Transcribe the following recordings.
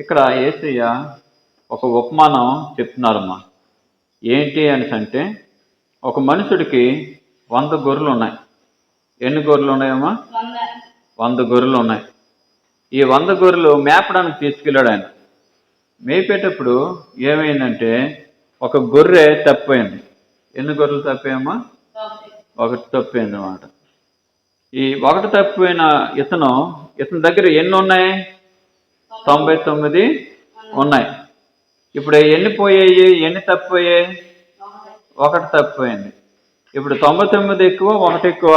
ఇక్కడ ఏసయ్య ఒక ఉపమానం చెప్తున్నారమ్మా. ఏంటి అనేసి అంటే ఒక మనుషుడికి వంద గొర్రెలు ఉన్నాయి ఎన్ని గొర్రెలు ఉన్నాయమ్మా వంద గొర్రెలు ఉన్నాయి ఈ వంద గొర్రెలు మేపడానికి తీసుకెళ్ళాడు ఆయన. మేపేటప్పుడు ఏమైందంటే ఒక గొర్రె తప్పిపోయింది. ఎన్ని గొర్రెలు తప్పాయమ్మా. ఒకటి తప్పిపోయింది అన్నమాట ఈ ఒకటి తప్పిపోయిన ఇతను ఇతని దగ్గర ఎన్ని ఉన్నాయి? తొంభై తొమ్మిది ఉన్నాయి. ఇప్పుడు ఎన్ని పోయాయి ఎన్ని తప్పిపోయాయి? ఒకటి. తప్పిపోయింది. ఇప్పుడు తొంభై తొమ్మిది ఎక్కువ ఒకటి ఎక్కువ?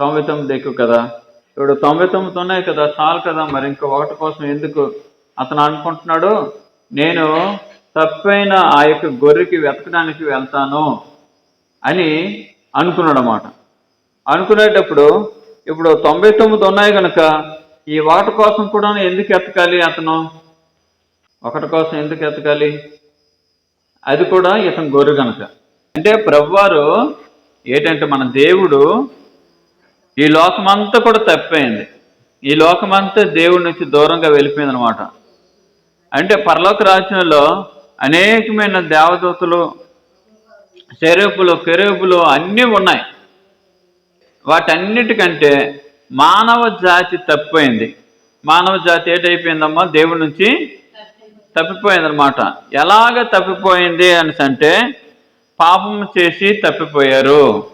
తొంభై తొమ్మిది ఎక్కువ కదా. ఇప్పుడు తొంభై తొమ్మిది ఉన్నాయి కదా చాలు కదా. మరి ఇంకో ఒకటి కోసం ఎందుకు అతను అనుకుంటున్నాడు? నేను తప్పైన ఆ యొక్క గొర్రెకి వెతకడానికి వెళ్తాను అని అనుకున్నాడు అన్నమాట అనుకునేటప్పుడు ఇప్పుడు తొంభై తొమ్మిది ఉన్నాయి కనుక ఈ ఒకటి కోసం కూడా ఎందుకు ఎతకాలి అతను? ఒకటి కోసం ఎందుకు ఎతకాలి? అది కూడా ఇతను గొర్రె కనుక అంటే ప్రభువారు ఏంటంటే మన దేవుడు ఈ లోకమంతా కూడా తప్పిపోయింది. ఈ లోకమంతా దేవుడి నుంచి దూరంగా వెళ్ళిపోయింది అనమాట అంటే పరలోక రాజ్యంలో అనేకమైన దేవదూతలు శరీపులు కెరూపులు అన్నీ ఉన్నాయి. వాటన్నిటికంటే మానవ జాతి తప్పిపోయింది. మానవ జాతి ఏటైపోయిందమ్మా దేవుడి నుంచి తప్పిపోయిందనమాట తప్పిపోయింది ఎలాగ తప్పిపోయింది అనేసి అంటే పాపం చేసి తప్పిపోయారు.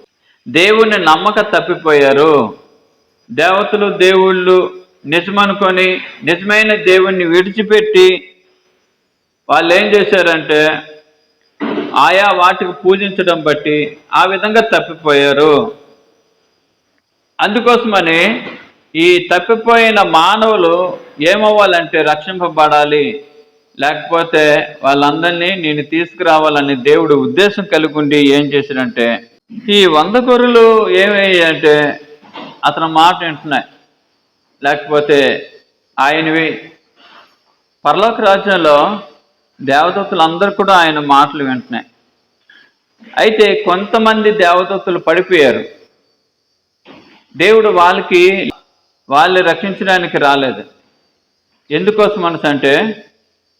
దేవుణ్ణి నమ్మక తప్పిపోయారు. దేవతలు దేవుళ్ళు నిజమనుకొని నిజమైన దేవుణ్ణి విడిచిపెట్టి వాళ్ళు ఏం చేశారంటే ఆయా వాటికి పూజించడం బట్టి ఆ విధంగా తప్పిపోయారు. అందుకోసమని ఈ తప్పిపోయిన మానవులు ఏమవ్వాలంటే రక్షింపబడాలి. లేకపోతే వాళ్ళందరినీ నేను తీసుకురావాలని దేవుడు ఉద్దేశం కలిగి ఉండి ఏం చేశాడంటే ఈ వంద గొర్రెలు ఏమయ్యాయంటే అతని మాట వింటున్నాయి. లేకపోతే ఆయనవి. పరలోక రాజ్యంలో దేవదత్తులందరూ కూడా ఆయన మాటలు వింటున్నాయి. అయితే కొంతమంది దేవదత్తులు పడిపోయారు. దేవుడు వాళ్ళకి వాళ్ళని రక్షించడానికి రాలేదు. ఎందుకోసం మనసు అంటే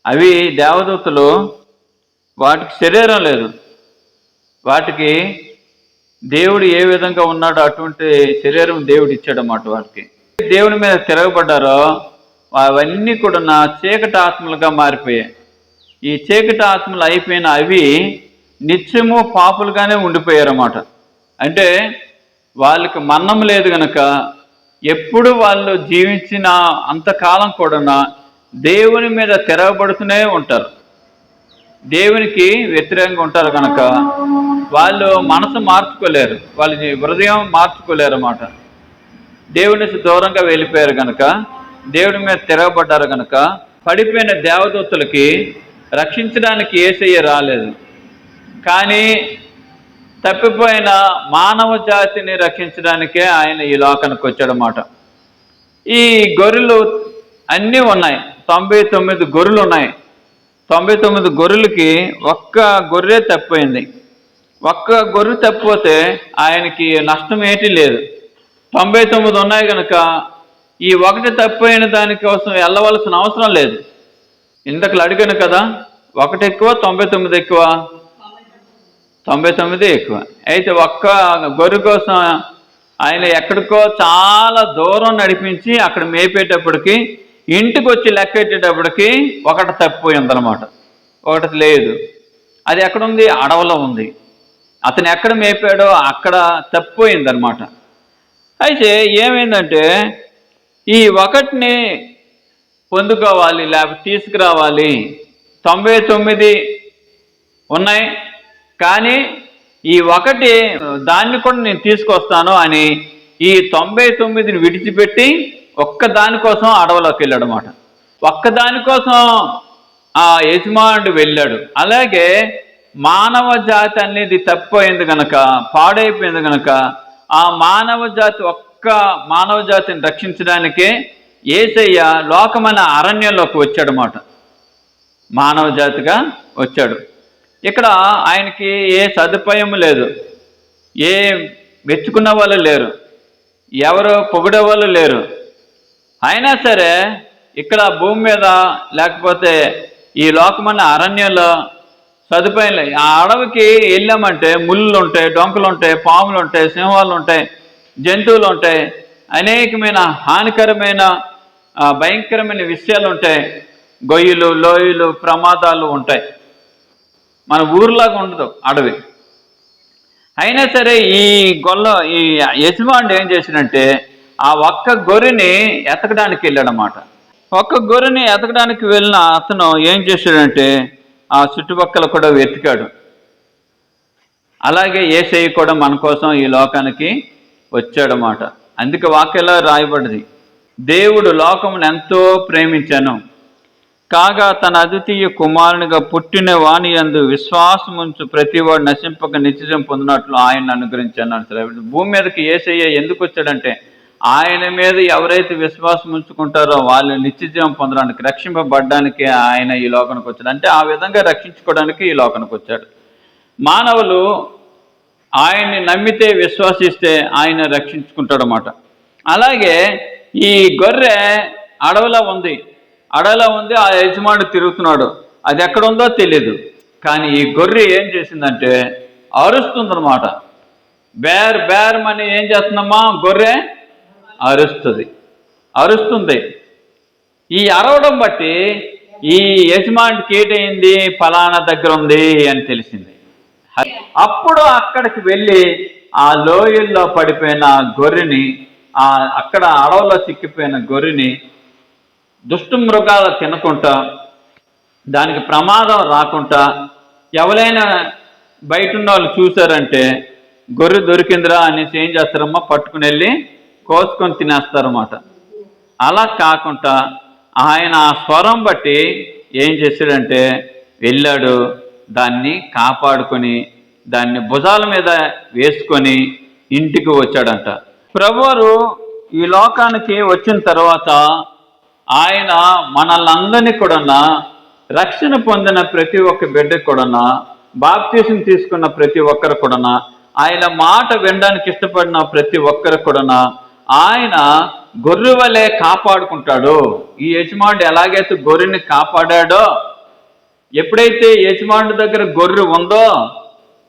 అవి దేవదూతలు వాటికి శరీరం లేదు. వాటికి దేవుడు ఏ విధంగా ఉన్నాడో అటువంటి శరీరం దేవుడు ఇచ్చాడన్నమాట వాటికి దేవుని మీద తిరగబడ్డారో అవన్నీ కూడా నా చీకటి ఆత్మలుగా మారిపోయాయి. ఈ చీకటి ఆత్మలు అయిపోయిన అవి నిత్యము పాపులుగానే ఉండిపోయారన్నమాట. అంటే వాళ్ళకి మన్నం లేదు గనక ఎప్పుడు వాళ్ళు జీవించిన అంతకాలం కూడా దేవుని మీద తెరవబడుతూనే ఉంటారు. దేవునికి వ్యతిరేకంగా ఉంటారు కనుక వాళ్ళు మనసు మార్చుకోలేరు. వాళ్ళ హృదయం మార్చుకోలేరు అన్నమాట దేవుని దూరంగా వెళ్ళిపోయారు కనుక దేవుడి మీద తిరగబడ్డారు కనుక పడిపోయిన దేవదూతలకి రక్షించడానికి ఏసయ్య రాలేదు. కానీ తప్పిపోయిన మానవ జాతిని రక్షించడానికే ఆయన ఈ లోకానికి వచ్చాడన్నమాట. ఈ గొర్రెలు అన్నీ ఉన్నాయి. తొంభై తొమ్మిది గొర్రెలు ఉన్నాయి. తొంభై తొమ్మిది గొర్రెలకి ఒక్క గొర్రె తప్పిపోయింది. ఒక్క గొర్రె తప్పిపోతే ఆయనకి నష్టం ఏంటి లేదు. తొంభై తొమ్మిది ఉన్నాయి కనుక ఈ ఒకటి తప్పిపోయిన దానికోసం వెళ్ళవలసిన అవసరం లేదు. ఇంతకు అడిగాను కదా ఒకటి ఎక్కువ తొంభై తొమ్మిది ఎక్కువ? తొంభై తొమ్మిది ఎక్కువ. అయితే ఒక్క గొర్రె కోసం ఆయన ఎక్కడికో చాలా దూరం నడిపించి అక్కడ మేపేటప్పటికి ఇంటికి వచ్చి లెక్కెట్టేటప్పటికి ఒకటి తప్పిపోయిందనమాట ఒకటి లేదు. అది ఎక్కడుంది? అడవిలో ఉంది. అతను ఎక్కడ మేపాడో అక్కడ తప్పిపోయిందనమాట అయితే ఏమైందంటే ఈ ఒకటిని పొందుకోవాలి లేకపోతే తీసుకురావాలి. తొంభై తొమ్మిది ఉన్నాయి. కానీ ఈ ఒకటి దాన్ని కూడా నేను తీసుకొస్తాను అని ఈ తొంభై తొమ్మిదిని విడిచిపెట్టి ఒక్క దానికోసం అడవిలోకి వెళ్ళాడు అనమాట ఒక్క దానికోసం ఆ యజమానుడు వెళ్ళాడు. అలాగే మానవ జాతి అనేది తప్పిపోయింది గనక పాడైపోయింది గనక ఆ మానవ జాతి ఒక్క మానవ జాతిని రక్షించడానికే ఏసయ్య లోకమైన అరణ్యంలోకి వచ్చాడు మాట మానవ జాతిగా వచ్చాడు. ఇక్కడ ఆయనకి ఏ సదుపాయం లేదు. ఏ మెచ్చుకున్న వాళ్ళు లేరు. ఎవరు పొగిడే వాళ్ళు లేరు. అయినా సరే ఇక్కడ భూమి మీద లేకపోతే ఈ లోకమన్న అరణ్యంలో సదుపాయం లేదు. ఆ అడవికి వెళ్ళామంటే ముళ్ళు ఉంటాయి డొంకలు ఉంటాయి పాములు ఉంటాయి సింహాలు ఉంటాయి జంతువులు ఉంటాయి అనేకమైన హానికరమైన భయంకరమైన విషయాలు ఉంటాయి గొయ్యలు లోయలు ప్రమాదాలు ఉంటాయి. మన ఊర్లాగా ఉండదు అడవి. అయినా సరే ఈ గొల్ల ఈ యజమానుడు ఏం చేసినంటే ఆ ఒక్క గొర్రెని ఎతకడానికి వెళ్ళాడనమాట ఒక్క గొర్రెని ఎతకడానికి వెళ్ళిన అతను ఏం చేశాడంటే ఆ చుట్టుపక్కల కూడా వెతికాడు. అలాగే ఏసయ్య కూడా మన కోసం ఈ లోకానికి వచ్చాడనమాట అందుకే వాక్యలో రాయబడింది దేవుడు లోకమును ఎంతో ప్రేమించాను కాగా తన అద్వితీయ కుమారునిగా పుట్టిన వాణి అందు విశ్వాసముంచు ప్రతివాడు నశింపక నిత్యం పొందినట్లు ఆయన అనుగ్రహించాను అంటారు భూమి మీదకి ఏసయ్య ఎందుకు వచ్చాడంటే ఆయన మీద ఎవరైతే విశ్వాసం ఉంచుకుంటారో వాళ్ళు నిత్యజీవం పొందడానికి రక్షింపబడ్డానికి ఆయన ఈ లోకానికి వచ్చాడు. అంటే ఆ విధంగా రక్షించుకోవడానికి ఈ లోకానికి వచ్చాడు. మానవులు ఆయన్ని నమ్మితే విశ్వాసిస్తే ఆయన రక్షించుకుంటాడనమాట అలాగే ఈ గొర్రె అడవిలో ఉంది. అడవిలో ఉంది ఆ యజమానుడు తిరుగుతున్నాడు. అది ఎక్కడ ఉందో తెలియదు కానీ ఈ గొర్రె ఏం చేసిందంటే అరుస్తుందన్నమాట. బేర్ బేర్ అని ఏం చేస్తుందమ్మా? గొర్రె అరుస్తుంది. అరుస్తుంది. ఈ అరవడం బట్టి ఈ యజమానికి ఏటైంది ఫలానా దగ్గర ఉంది అని తెలిసింది. అప్పుడు అక్కడికి వెళ్ళి ఆ లోయల్లో పడిపోయిన గొర్రెని ఆ అక్కడ అడవిలో చిక్కిపోయిన గొర్రెని దుష్టు మృగాలు తినకుండా దానికి ప్రమాదం రాకుండా ఎవరైనా బయట ఉన్న వాళ్ళు చూసారంటే గొర్రె దొరికిందిరా అనేసి ఏం చేస్తారమ్మా? పట్టుకుని వెళ్ళి కోసుకొని తినేస్తారన్నమాట. అలా కాకుండా ఆయన ఆ స్వరం బట్టి ఏం చేశాడంటే వెళ్ళాడు దాన్ని కాపాడుకొని దాన్ని భుజాల మీద వేసుకొని ఇంటికి వచ్చాడంట. ప్రభువారు ఈ లోకానికి వచ్చిన తర్వాత ఆయన మనల్ని కూడా రక్షణ పొందిన ప్రతి ఒక్క బిడ్డకు కూడా బాప్తీసం తీసుకున్న ప్రతి ఒక్కరు కూడా ఆయన మాట వినడానికి ఇష్టపడిన ప్రతి ఒక్కరు కూడా ఆయన గొర్రె వలె కాపాడుకుంటాడు. ఈ యజమానుడు ఎలాగైతే గొర్రెని కాపాడాడో ఎప్పుడైతే యజమానుడి దగ్గర గొర్రె ఉందో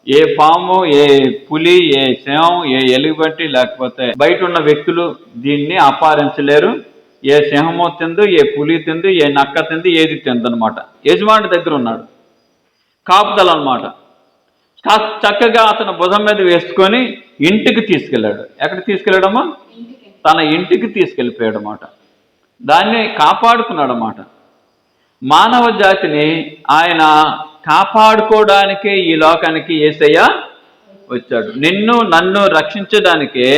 ఏ పాము ఏ పులి ఏ సింహం ఏ ఎలుగుబట్టి లేకపోతే బయట ఉన్న వ్యక్తులు దీన్ని అపహరించలేరు ఏ సింహమో తిందు ఏ పులి తిందు ఏ నక్క తిందు ఏది తిందనమాట. యజమాని దగ్గర ఉన్నాడు. కాపుదల అనమాట చక్కగా అతను భుజం మీద వేసుకొని ఇంటికి తీసుకెళ్ళాడు. ఎక్కడ తీసుకెళ్ళాడమ్మా? తన ఇంటికి తీసుకెళ్ళిపోయాడు అన్నమాట దాన్ని కాపాడుకున్నాడు అన్నమాట మానవ జాతిని ఆయన కాపాడుకోవడానికే ఈ లోకానికి ఏసయ్య వచ్చాడు. నిన్ను నన్ను రక్షించడానికే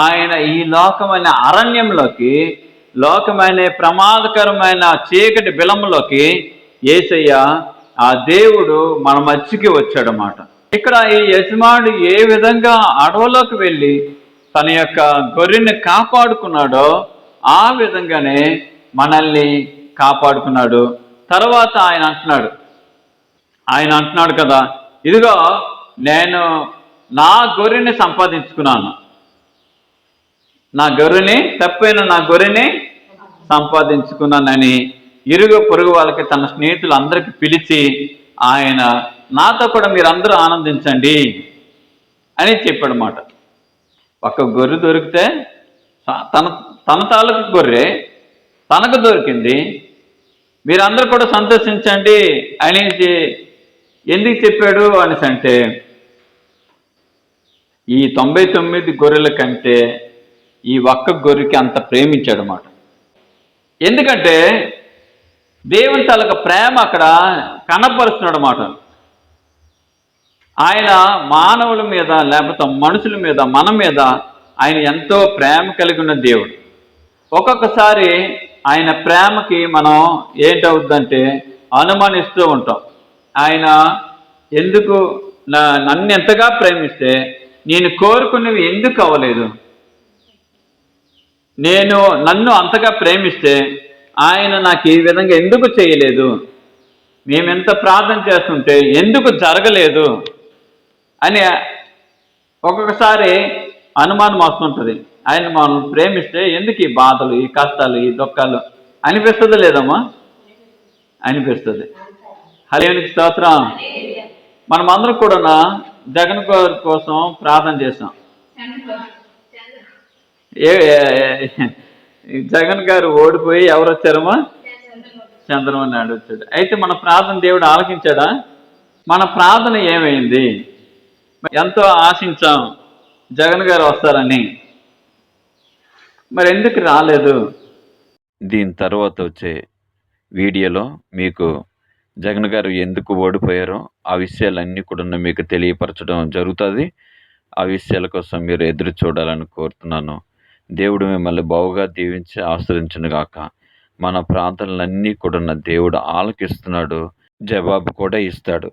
ఆయన ఈ లోకమైన అరణ్యంలోకి లోకమైన ప్రమాదకరమైన చీకటి బిలంలోకి ఏసయ్య ఆ దేవుడు మన మధ్యకి వచ్చాడన్నమాట. ఇక్కడ ఈ యజమానుడు ఏ విధంగా అడవులోకి వెళ్ళి తన యొక్క గొర్రెని కాపాడుకున్నాడో ఆ విధంగానే మనల్ని కాపాడుకున్నాడు. తర్వాత ఆయన అంటున్నాడు. ఆయన అంటున్నాడు కదా ఇదిగో నేను నా గొర్రెని సంపాదించుకున్నాను. నా గొర్రెని తప్పైన నా గొర్రెని సంపాదించుకున్నానని ఇరుగు పొరుగు వాళ్ళకి తన స్నేహితులు అందరికి పిలిచి ఆయన నాతో కూడా మీరందరూ ఆనందించండి అని చెప్పాడు మాట ఒక గొర్రె దొరికితే తన తన తాలూకు గొర్రె తనకు దొరికింది. మీరందరూ కూడా సంతోషించండి అనేసి ఎందుకు చెప్పాడు అనేసి అంటే ఈ తొంభై తొమ్మిది గొర్రెల కంటే ఈ ఒక్క గొర్రెకి అంత ప్రేమించాడు అన్నమాట ఎందుకంటే దేవుని తాలూకు ప్రేమ అక్కడ కనపరుస్తున్నాడు అన్నమాట ఆయన మానవుల మీద లేకపోతే మనుషుల మీద మన మీద ఆయన ఎంతో ప్రేమ కలిగి ఉన్న దేవుడు. ఒక్కొక్కసారి ఆయన ప్రేమకి మనం ఏంటవుద్దంటే అనుమానిస్తూ ఉంటాం. ఆయన ఎందుకు నా- నన్ను ఎంతగా ప్రేమిస్తే నేను కోరుకున్నవి ఎందుకు అవ్వలేదు? నేను నన్ను అంతగా ప్రేమిస్తే ఆయన నాకు ఈ విధంగా ఎందుకు చేయలేదు? మేమెంత ప్రార్థన చేస్తుంటే ఎందుకు జరగలేదు? అని ఒక్కొక్కసారి అనుమానం వస్తుంటుంది. ఆయన మనం ప్రేమిస్తే ఎందుకు ఈ బాధలు ఈ కష్టాలు ఈ దుఃఖాలు? అనిపిస్తుంది లేదమ్మా? అనిపిస్తుంది. హలేనికి స్తోత్రం. అందరం కూడా జగన్ గారి కోసం ప్రార్థన చేసాం ఏ జగన్ గారు ఓడిపోయి ఎవరు వచ్చారమ్మా? చంద్రబాబు నాయుడు వచ్చాడు. అయితే మన ప్రార్థన దేవుడు ఆలకించాడా? మన ప్రార్థన ఏమైంది? ఎంతో ఆశించాం జగన్ గారు వస్తారని. మరి ఎందుకు రాలేదు? దీని తర్వాత వచ్చే వీడియోలో మీకు జగన్ గారు ఎందుకు ఓడిపోయారో ఆ విషయాలన్నీ కూడా మీకు తెలియపరచడం జరుగుతుంది. ఆ విషయాల కోసం మీరు ఎదురు చూడాలని కోరుతున్నాను. దేవుడు మిమ్మల్ని బావుగా దీవించి ఆశ్రయించును గాక. మన ప్రార్థనలన్నీ కూడా దేవుడు ఆలకిస్తున్నాడు జవాబు కూడా ఇస్తాడు.